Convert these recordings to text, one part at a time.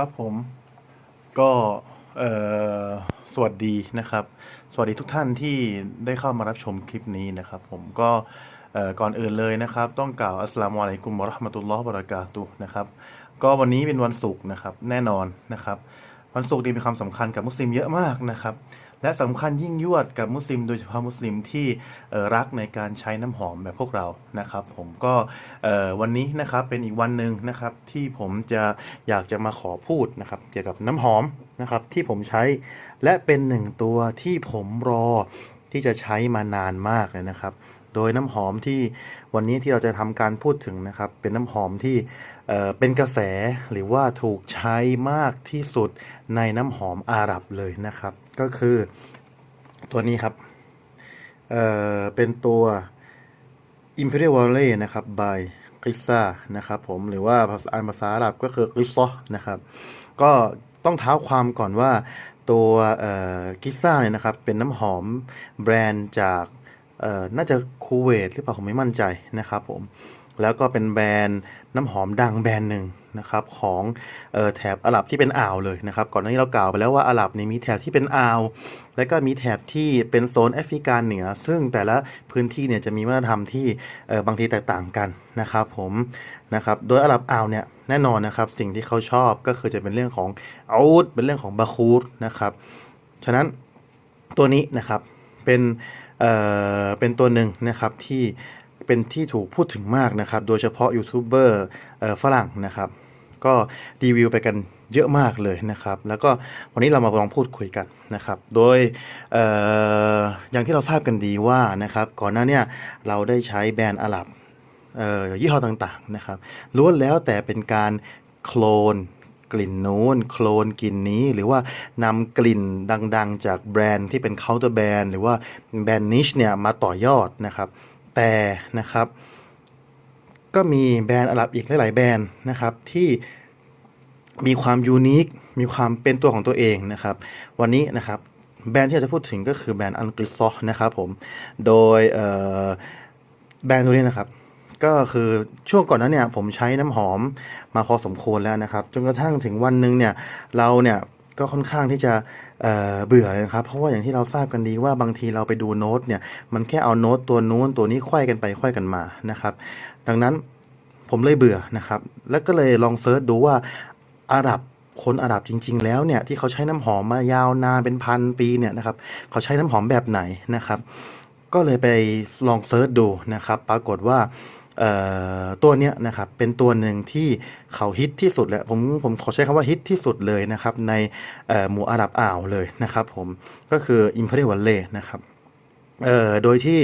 ครับผมก็สวัสดีนะครับ สวัสดีทุกท่านที่ได้เข้ามารับชมคลิปนี้นะครับ ผมก็ก่อนอื่นเลยนะครับ ต้องกล่าวอัสลามุอะลัยกุมวะราะห์มะตุลลอฮ์บะเราะกาตุนะครับก็วันนี้เป็นวันศุกร์นะครับแน่นอนนะครับ วันศุกร์นี่มีความสำคัญกับมุสลิมเยอะมากนะครับ และสำคัญยิ่งยวดกับมุสลิม โดยเฉพาะมุสลิมที่รักในการใช้น้ำหอมแบบพวกเรานะครับ ผมก็วันนี้นะครับเป็นอีกวันหนึ่งนะครับที่ผมจะอยากจะมาขอพูดนะครับเกี่ยวกับน้ำหอมนะครับที่ผมใช้และเป็นหนึ่งตัวที่ผมรอ ที่จะใช้มานานมากเลยนะครับ โดยน้ำหอมที่วันนี้ที่เราจะทำการพูดถึงนะครับ เป็นน้ำหอมที่เป็นกระแสหรือว่าถูกใช้มากที่สุดในน้ำหอมอาหรับเลยนะครับ ก็คือตัวนี้ครับเเป็นตัว Imperial Valley นะครับ by กิซ่านะครับผมหรือว่าภาษาอานภาษาอาหรับก็คือกิซอนะครับ ก็ต้องเท้าความก่อนว่า ตัวกิซ่าเนี่ยนะครับ เป็นน้ำหอมแบรนด์จากน่าจะคูเวตหรือเปล่าผมไม่มั่นใจนะครับผมแล้วก็เป็นแบรนด์น้ำหอมดังแบรนด์หนึ่งนะครับของออแถบอาหรับที่เป็นอ่าวเลยนะครับ ก่อนหน้านี้เรากล่าวไปแล้วว่าอาหรับนี่มีแถบที่เป็นอ่าว แล้วก็มีแถบที่เป็นโซนแอฟริกาเหนือ ซึ่งแต่ละพื้นที่เนี่ยจะมีวัฒนธรรมที่บางทีแตกต่างกันนะครับผมนะครับโดยอาหรับอ่าวเนี่ย แน่นอนนะครับ สิ่งที่เขาชอบก็คือจะเป็นเรื่องของอาวุธเป็นเรื่องของบาคูดนะครับ ฉะนั้นตัวนี้นะครับเป็นเอ่อเป็นตัวหนึ่งนะครับที่เป็นที่ถูกพูดถึงมากนะครับ โดยเฉพาะยูทูบเบอร์ฝรั่งนะครับ ก็รีวิวไปกันเยอะมากเลยนะครับ แล้วก็วันนี้เรามาลองพูดคุยกันนะครับ โดยอออย่างที่เราทราบกันดีว่านะครับ ก่อนหน้าเนี้เราได้ใช้แบรนด์อาหรับ ยี่ห้อต่างๆนะครับล้วนแล้วแต่เป็นการโคลนกลิ่นนู้นโคลนกลิ่นนี้หรือว่านำกลิ่นดังๆ จากแบรนด์ที่เป็นเคาน์เตอร์แบรนด์หรือว่าแบรนด์นิชเนี่ยมาต่อยอดนะครับแต่นะครับก็มีแบรนด์อาหรับอีกหลาย ๆ แบรนด์นะครับที่มีความยูนิค มีความเป็นตัวของตัวเองนะครับ วันนี้นะครับแบรนด์ที่เราจะพูดถึงก็คือแบรนด์อันกฤษซอนะครับผม โดยแบรนด์ตัวนี้นะครับ ก็คือช่วงก่อนนั้นเนี่ยผมใช้น้ำหอมมาพอสมควรแล้วนะครับ จนกระทั่งถึงวันหนึ่งเนี่ยเราเนี่ยก็ค่อนข้างที่จะเเบื่อเลยนะครับ เพราะว่าอย่างที่เราทราบกันดีว่าบางทีเราไปดูโน้ตเนี่ยมันแค่เอาโน้ตตัวนู้นตัวนี้ไขว้กันไปไขว้กันมานะครับ ดังนั้นผมเลยเบื่อนะครับ แล้วก็เลยลองเซิร์ชดูว่าอาหรับคนอาหรับจริง ๆ แล้วเนี่ยที่เขาใช้น้ำหอมมายาวนานเป็นพันปีเนี่ยนะครับเขาใช้น้ำหอมแบบไหนนะครับ ก็เลยไปลองเซิร์ชดูนะครับ ปรากฏว่า ตัวเนี้ยนะครับเป็นตัวหนึ่งที่เขาฮิตที่สุดแหละผมผมขอใช้คำว่าฮิตที่สุดเลยนะครับในหมู่อาหรับอ่าวเลยนะครับผมก็คือ Imperial Valley นะครับโดยที่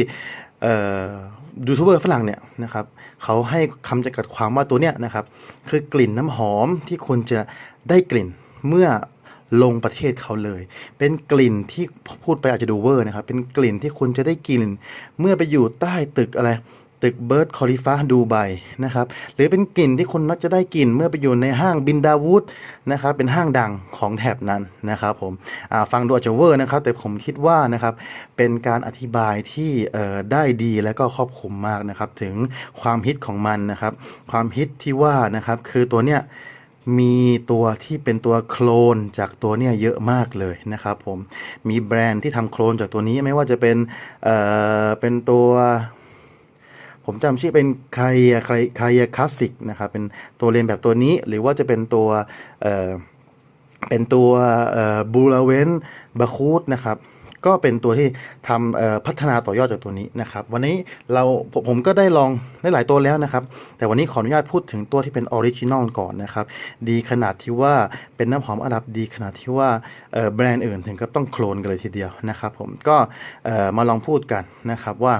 ยูทูบเบอร์ฝรั่งเนี่ยนะครับเขาให้คำจำกัดความว่าตัวเนี้ยนะครับคือกลิ่นน้ำหอมที่คุณจะได้กลิ่นเมื่อลงประเทศเขาเลย เป็นกลิ่นที่พูดไปอาจจะดูเวอร์นะครับ เป็นกลิ่นที่คุณจะได้กลิ่น เมื่อไปอยู่ใต้ตึกอะไร ตึกเบิร์ดคอลิฟ้าดูไบนะครับหรือเป็นกลิ่นที่คุณมักจะได้กลิ่นเมื่อไปอยู่ในห้างบินดาวูดนะครับเป็นห้างดังของแถบนั้นนะครับผมฟังดูอาจจะเวอร์นะครับ แต่ผมคิดว่านะครับเป็นการอธิบายที่ได้ดีและก็ครอบคลุมมากนะครับ ถึงความฮิตของมันนะครับ ความฮิตที่ว่านะครับคือตัวเนี้ยมีตัวที่เป็นตัวโคลนจากตัวเนี่ยเยอะมากเลยนะครับผมมีแบรนด์ที่ทำโคลนจากตัวนี้ไม่ว่าจะเป็นเอ่อเป็นตัว ผมจำชื่อเป็นไคยาไคยาคลาสสิกนะครับ เป็นตัวเรียนแบบตัวนี้หรือว่าจะเป็นตัวเอ่อเป็นตัวบูราเวนบาคูดนะครับก็เป็นตัวที่ทำพัฒนาต่อยอดจากตัวนี้นะครับ วันนี้เราผมก็ได้ลองได้หลายตัวแล้วนะครับ แต่วันนี้ขออนุญาตพูดถึงตัวที่เป็นออริจินอลก่อนนะครับ ดีขนาดที่ว่าเป็นน้ำหอมอาหรับดีขนาดที่ว่าแบรนด์อื่นถึงกับต้องโคลนกันเลยทีเดียวนะครับ ผมก็มาลองพูดกันนะครับว่า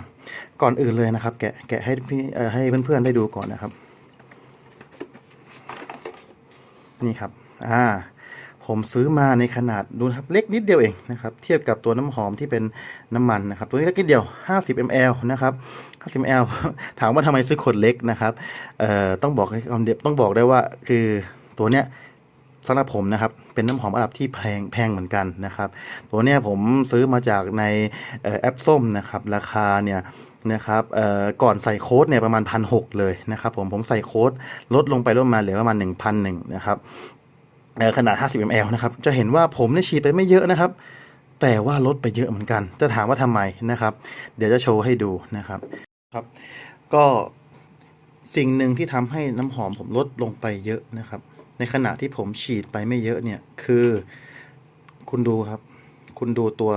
ก่อนอื่นเลยนะครับ แกะแกะให้พี่เออให้เพื่อนๆได้ดูก่อนนะครับ นี่ครับ อ่า ผมซื้อมาในขนาดดูครับ เล็กนิดเดียวเองนะครับ เทียบกับตัวน้ำหอมที่เป็นน้ำมันนะครับ ตัวนี้เล็กนิดเดียว 50 ml นะครับ50 ml ถามว่าทำไมซื้อขวดเล็กนะครับเอ่อต้องบอกให้คำเดียวต้องบอกได้ว่าคือตัวเนี้ยสำหรับผมนะครับ เป็นน้ำหอมอาหรับที่แพงแพงเหมือนกันนะครับ ตัวเนี้ยผมซื้อมาจากในแอปส้มนะครับ ราคาเนี่ย นะครับก่อนใส่โค้ดเนี่ยประมาณพันหเลยนะครับผมผมใส่โค้ดลดลงไปลดมาเหลือประมาณ1,001นะครับขนาด 50 ml นะครับจะเห็นว่าผมเนี่ยฉีดไปไม่เยอะนะครับ แต่ว่าลดไปเยอะเหมือนกัน จะถามว่าทำไมนะครับ เดี๋ยวจะโชว์ให้ดูนะครับครับ ก็สิ่งหนึ่งที่ทำให้น้ำหอมผมลดลงไปเยอะนะครับ ในขณะที่ผมฉีดไปไม่เยอะเนี่ยคือคุณดูครับ คุณดูตัว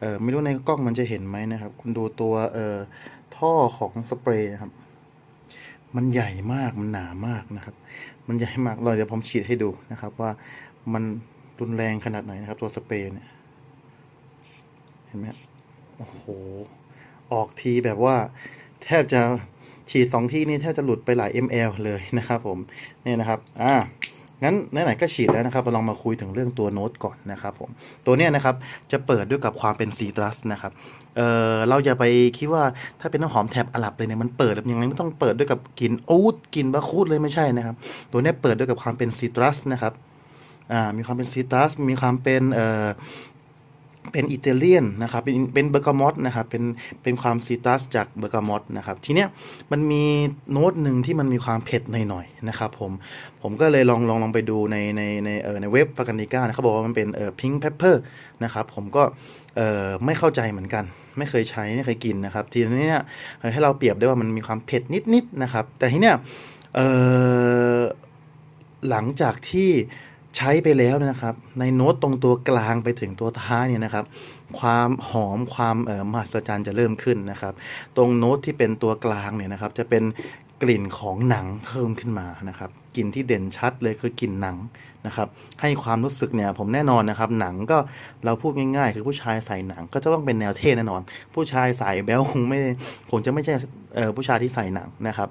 เออไม่รู้ในกล้องมันจะเห็นไหมนะครับ คุณดูตัวเอ่อท่อของสเปรย์นะครับ มันใหญ่มากมันหนามากนะครับ มันใหญ่มากเลยเดี๋ยวผมฉีดให้ดูนะครับ ว่ามันรุนแรงขนาดไหนนะครับ ตัวสเปรย์เนี่ยเห็นไหมโอ้โหออกทีแบบว่า แทบจะฉีดสองที่นี่แทบจะหลุดไปหลาย ml เลยนะครับ ผมเนี่ยนะครับ อ่า งั้นไหนๆก็ฉีดแล้วนะครับเราลองมาคุยถึงเรื่องตัวโน้ตก่อนนะครับผมตัวเนี้ยนะครับจะเปิดด้วยกับความเป็นซีตรัสนะครับเออเราอย่าไปคิดว่าถ้าเป็นน้ำหอมแถบอาหรับเลยเนี่ยมันเปิดแบบยังไงไม่ต้องเปิดด้วยกับกลิ่นอูดกลิ่นบาคูดเลยไม่ใช่นะครับ ตัวเนี้ยเปิดด้วยกับความเป็นซีตรัสนะครับอ่ามีความเป็นซีตรัสมีความเป็นเอ่อ เป็นอิตาเลียนนะครับเป็นเป็นเบอร์กามอตนะครับเป็นเป็นความซีตรัสจากเบอร์กามอตนะครับทีเนี้ยมันมีโน้ตหนึ่งที่มันมีความเผ็ดหน่อยๆนะครับผมผมก็เลยลองลองลองไปดูในในในเออในเว็บฟากันดิก้านะเขาบอกว่ามันเป็นเออพิงค์เพปเปอร์นะครับผมก็เออไม่เข้าใจเหมือนกัน ไม่เคยใช้ไม่เคยกินนะครับทีนี้เนี่ยให้เราเปรียบได้ว่ามันมีความเผ็ดนิดๆนะครับแต่ทีเนี้ยเออหลังจากที่ ใช้ไปแล้วนะครับ ในโน้ตตรงตัวกลางไปถึงตัวท้ายเนี่ยนะครับ ความหอมความเอ่อมหัศจรรย์จะเริ่มขึ้นนะครับ ตรงโน้ตที่เป็นตัวกลางเนี่ยนะครับ จะเป็นกลิ่นของหนังเพิ่มขึ้นมานะครับกลิ่นที่เด่นชัดเลยคือกลิ่นหนังนะครับ ให้ความรู้สึกเนี่ยผมแน่นอนนะครับ หนังก็เราพูดง่ายๆ คือผู้ชายใส่หนังก็จะต้องเป็นแนวเท่แน่นอน ผู้ชายใส่แบลคงไม่คงจะไม่ใช่ผู้ชายที่ใส่หนังนะครับ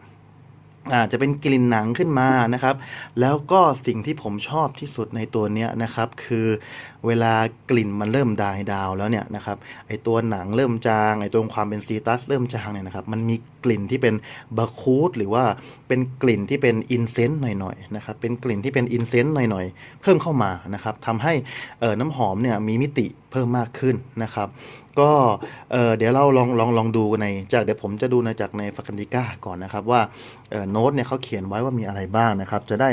อาจจะเป็นกลิ่นหนังขึ้นมานะครับ แล้วก็สิ่งที่ผมชอบที่สุดในตัวเนี้ยนะครับ คือเวลากลิ่นมันเริ่มดายดาวแล้วเนี่ยนะครับไอตัวหนังเริ่มจางไอตัวความเป็นซีตัสเริ่มจางเนี่ยนะครับมันมีกลิ่นที่เป็นบาคูดหรือว่าเป็นกลิ่นที่เป็นอินเซนต์หน่อยๆนะครับเป็นกลิ่นที่เป็นอินเซนต์หน่อยๆ เพิ่มเข้ามานะครับทำให้เออน้ำหอมเนี่ยมีมิติเพิ่มมากขึ้นนะครับก็เออเดี๋ยวเราลองลองลองดูในจากเดี๋ยวผมจะดูในจากในฟากันดิก้าก่อนนะครับว่าเออโน้ตเนี่ยเขาเขียนไว้ว่ามีอะไรบ้างนะครับ จะได้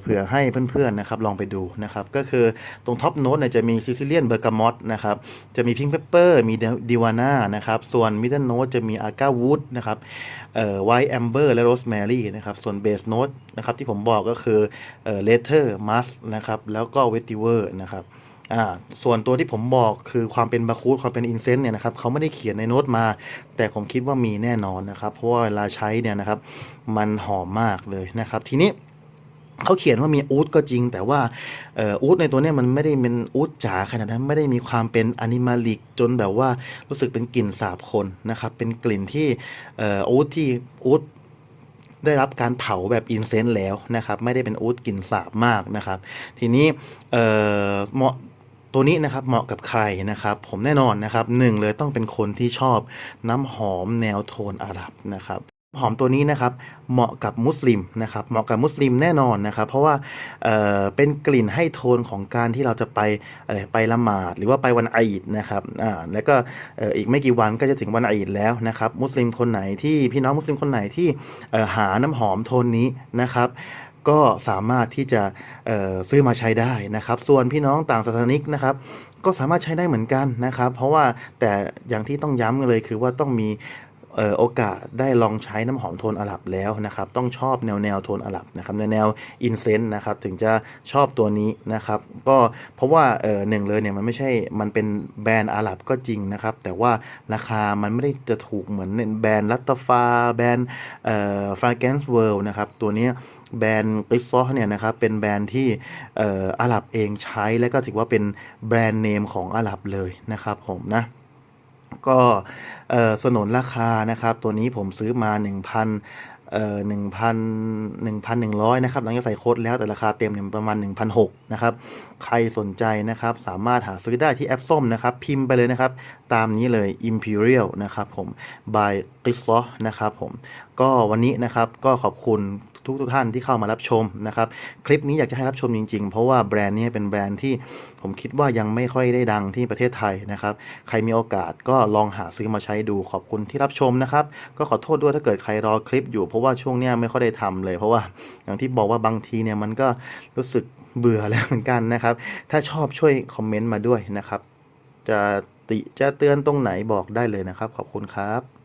เผื่อให้เพื่อนๆนะครับลองไปดูนะครับ ก็คือตรงท็อปโน้ตเนี่ยจะมีซิซิเลียนเบอร์กามอตนะครับ จะมีพิงค์เพปเปอร์มีดิวาน่านะครับ ส่วนมิดเดิลโน้ตจะมีอาก้าวูดนะครับไวท์แอมเบอร์และโรสแมรี่นะครับ ส่วนเบสโน้ตนะครับที่ผมบอกก็คือเอ่อเลเทอร์มัสนะครับ แล้วก็เวติเวอร์นะครับ อ่าส่วนตัวที่ผมบอกคือความเป็นบาคูดความเป็นอินเซนต์เนี่ยนะครับเขาไม่ได้เขียนในโน้ตมา แต่ผมคิดว่ามีแน่นอนนะครับเพราะว่าเวลาใช้เนี่ยนะครับมันหอมมากเลยนะครับทีนี้เขาเขียนว่ามีอูดก็จริง แต่ว่าเอ่ออูดในตัวเนี้มันไม่ได้เป็นอูดจ๋าขนาดนั้นไม่ได้มีความเป็นอนิมาลิกจนแบบว่ารู้สึกเป็นกลิ่นสาบคนนะครับเป็นกลิ่นที่เอ่ออูดที่อูดได้รับการเผาแบบอินเซนต์แล้วนะครับ ไม่ได้เป็นอูดกลิ่นสาบมากนะครับ ทีนี้เอ่อเหมาะ ตัวนี้นะครับเหมาะกับใครนะครับ ผมแน่นอนนะครับหนึ่งเลยต้องเป็นคนที่ชอบน้ำหอมแนวโทนอาหรับนะครับหอมตัวนี้นะครับเหมาะกับมุสลิมนะครับเหมาะกับมุสลิมแน่นอนนะครับ เพราะว่าเเป็นกลิ่นให้โทนของการที่เราจะไปอะไรไปละหมาด หรือว่าไปวันอีดนะครับอ่าแล้วก็อีกไม่กี่วันก็จะถึงวันอีดแล้วนะครับ มุสลิมคนไหนที่พี่น้องมุสลิมคนไหนที่หาน้ำหอมโทนนี้นะครับ ก็สามารถที่จะซื้อมาใช้ได้นะครับ ส่วนพี่น้องต่างศาสนิกนะครับ ก็สามารถใช้ได้เหมือนกันนะครับ เพราะว่าแต่อย่างที่ต้องย้ำเลยคือว่าต้องมี โอกาสได้ลองใช้น้ำหอมโทนอาหรับแล้วนะครับ ต้องชอบแนวแนวโทนอาหรับนะครับแนวแนวอินเซนต์นะครับถึงจะชอบตัวนี้นะครับ ก็เพราะว่าเออหนึ่งเลยเนี่ยมันไม่ใช่มันเป็นแบรนด์อาหรับก็จริงนะครับ แต่ว่าราคามันไม่ได้จะถูกเหมือนแบรนด์ลัตตฟาแบรนด์เอ่อฟรากนส์เวิลด์นะครับตัวนี้แบรนด์กิซซอเนี่ยนะครับเป็นแบรนด์ที่เอ่ออาหรับเองใช้และก็ถือว่าเป็นแบรนด์เนมของอาหรับเลยนะครับผมนะ ก็สนนราคานะครับ ตัวนี้ผมซื้อมา 1,000เอ่อ1,000 1,100นะครับหลังจากใส่โค้ดแล้วแต่ราคาเต็มเนี่ยประมาณ 1,600นะครับ ใครสนใจนะครับ สามารถหาซื้อได้ที่แอปส้มนะครับ พิมพ์ไปเลยนะครับ ตามนี้เลย Imperial นะครับผม by g i s o นะครับผม ก็วันนี้นะครับก็ขอบคุณ ทุกทุกท่านที่เข้ามารับชมนะครับ คลิปนี้อยากจะให้รับชมจริงๆ เพราะว่าแบรนด์นี้เป็นแบรนด์ที่ผมคิดว่ายังไม่ค่อยได้ดังที่ประเทศไทยนะครับ ใครมีโอกาสก็ลองหาซื้อมาใช้ดูขอบคุณที่รับชมนะครับ ก็ขอโทษด้วยถ้าเกิดใครรอคลิปอยู่ เพราะว่าช่วงนี้ไม่ค่อยได้ทำเลย เพราะว่าอย่างที่บอกว่าบางทีเนี่ยมันก็รู้สึกเบื่อแล้วเหมือนกันนะครับ ถ้าชอบช่วยคอมเมนต์มาด้วยนะครับ จะติจะเตือนตรงไหนบอกได้เลยนะครับ ขอบคุณครับ